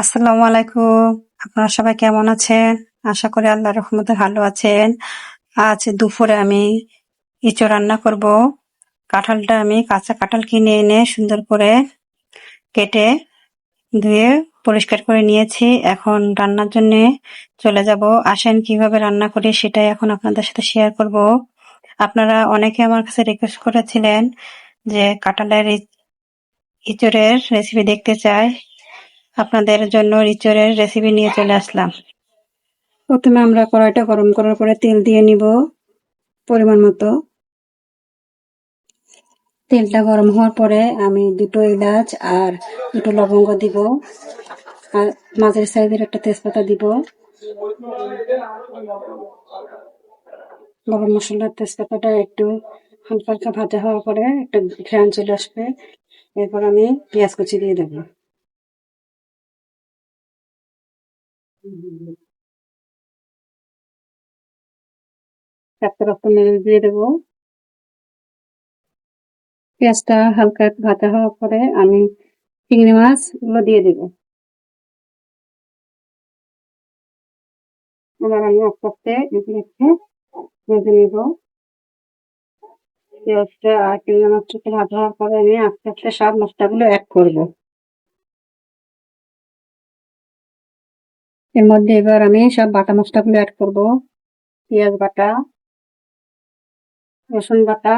আসসালামু আলাইকুম। আপনারা সবাই কেমন আছেন? আশা করি আল্লাহ রহমতে ভালো আছেন। আজ দুপুরে আমি ইঁচড় রান্না করব। কাঁঠালটা আমি কাঁচা কাঁঠাল কিনে এনে সুন্দর করে কেটে ধুয়ে পরিষ্কার করে নিয়েছি। এখন রান্নার জন্য চলে যাব। আসেন, কীভাবে রান্না করি সেটাই এখন আপনাদের সাথে শেয়ার করব। আপনারা অনেকে আমার কাছে রিকোয়েস্ট করেছিলেন যে কাঁঠালের ইঁচড়ের রেসিপি দেখতে চাই। আপনাদের জন্য ইঁচড়ের রেসিপি নিয়ে চলে আসলাম। প্রথমে আমরা কড়াইটা গরম করার পরে তেল দিয়ে নিব পরিমাণ মতো। তেলটা গরম হওয়ার পরে আমি দুটো এলাচ আর দুটো লবঙ্গ দিব। আর মাঝের সাইজের একটা তেজপাতা দিব। গরম মশলার তেজপাতাটা একটু হালকা হালকা ভাজা হওয়ার পরে একটা ঘ্রাণ চলে আসবে। এরপর আমি পেঁয়াজ কুচি দিয়ে দেবো। একটা রক্ত মেরে দিয়ে দেবো। পেঁয়াজটা হালকা ভাজা হওয়ার পরে আমি চিংড়ি মাছগুলো দিয়ে দেবো। এবার আমি আস্তে আস্তে এগুলো একটু ভেজে নেব। পেঁয়াজটা আর চিংড়ি মাছটা একটু ভাজা হওয়ার পরে আমি আস্তে আস্তে সব মশলাগুলো অ্যাড করব। এর মধ্যে এবার আমি সব বাটা মশলাগুলো অ্যাড করব। পেঁয়াজ বাটা, রসুন বাটা,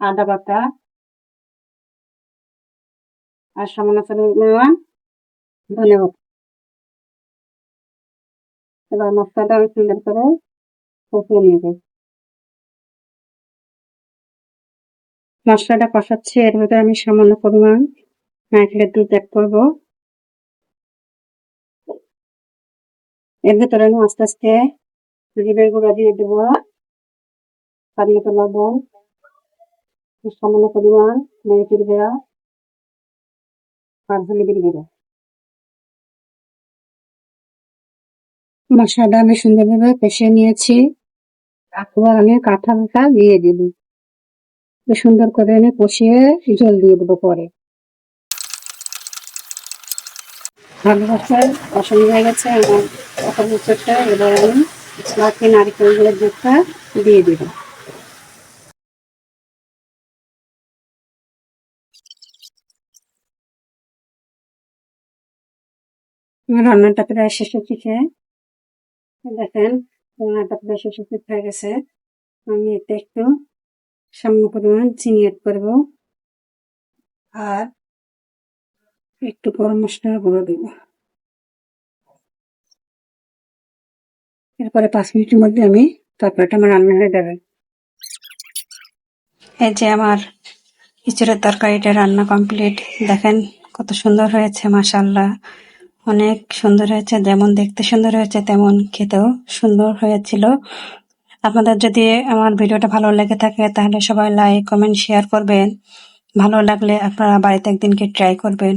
আদা বাটা আর সামান্য পরিমাণ ধনে বাটা এবার মশলাটা আমি সুন্দর করে কষিয়ে নেব। মশলাটা কষাচ্ছি, এর মধ্যে আমি সামান্য পরিমাণ নারকেলের দুধ অ্যাড করব। এর ভেতরে আমি আস্তে আস্তে জিরের গুঁড়া দিয়ে দেব। সামান্য পরিমাণ মরিচের গুঁড়া, আর আমি সুন্দরভাবে কষিয়ে নিয়েছি। এবার আমি কাঁঠালটা দিয়ে দিব। সুন্দর করে আমি কষিয়ে জল দিয়ে দেবো পরে। কষানো হয়ে গেছে, আমার এবার আমি দিয়ে রান্নাটা প্রায় শেষ হচ্ছে দেখেন, রান্নাটা প্রায় শেষ হয়ে গেছে। আমি এতে একটু সামান্য পরিমাণ চিনি অ্যাড করব। আর একটু গরম মশলা গুঁড়ো দেব। এরপরে পাঁচ মিনিটের মধ্যে আমি তরকারিটা আমার রান্না হয়ে যাবে। এই যে আমার ইঁচড়ের তরকারিটা রান্না কমপ্লিট দেখেন কত সুন্দর হয়েছে মাসাল্লাহ অনেক সুন্দর হয়েছে, যেমন দেখতে সুন্দর হয়েছে, তেমন খেতেও সুন্দর হয়েছিল। আপনাদের যদি আমার ভিডিওটা ভালো লেগে থাকে, তাহলে সবাই লাইক কমেন্ট শেয়ার করবেন। ভালো লাগলে আপনারা বাড়িতে একদিনকে ট্রাই করবেন।